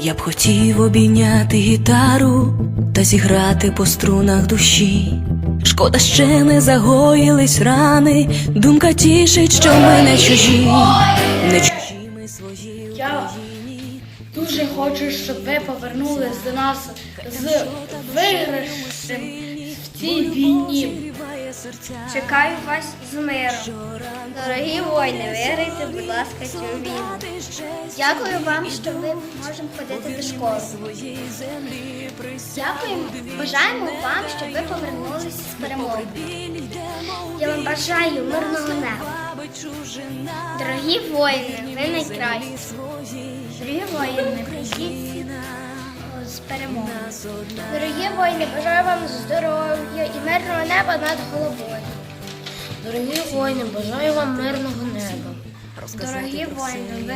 Я б хотів обійняти гітару та зіграти по струнах душі. Шкода, ще не загоїлись рани, думка тішить, що ми не чужі, не чужі ми свої Я дуже хочу, щоб ви повернулись до нас з виграшем в цій війні. Чекаю вас з миром. Дорогі воїни, виграйте, будь ласка, цю війну. Дякую вам, що ви можемо ходити до школи. Дякуємо. Бажаємо вам, щоб ви повернулися з перемогою. Я вам бажаю мирного неба. Дорогі воїни, ви найкращі. Дорогі воїни, прийдіть з перемогою. Дорогі воїни, бажаю вам здоров'я і мирного неба над головою. Дорогі воїни, бажаю вам мирного неба. Дорогі воїни, ви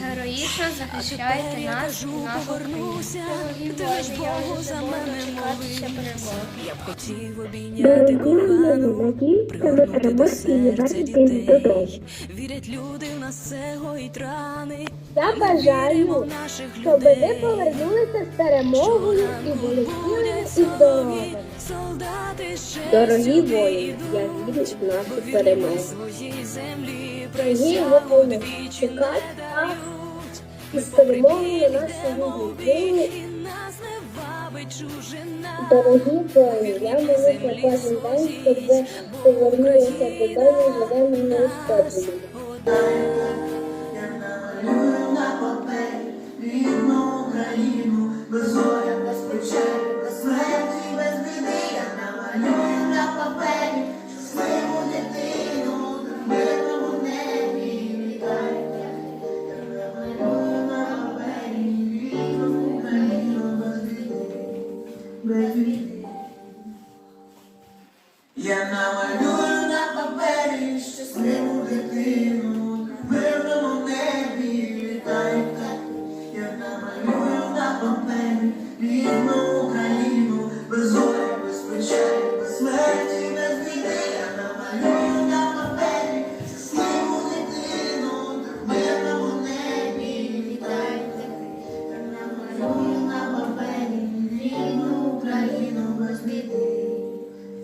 героїчно захищаєте нас, нашу. Дорогі воїни, я вже забуду дочекатися перемоги. Я б хотів обійняти кохану, пригорнути до серця дітей. Вірять люди, в нас це гоїть рани. Я бажаю, Наших щоб ви повернулися з перемогою і були і ще Дорогі воїни, я вірю в нашу перемогу. Дорогі воїни, чекайте нас із перемогою на нашої нас чужина. Дорогі воїни, я молюся кожен день, щоб ви повернулися додому живими і неушкодженими. рідну Україну, без горя. Я намалюю на папері щасливу дитину,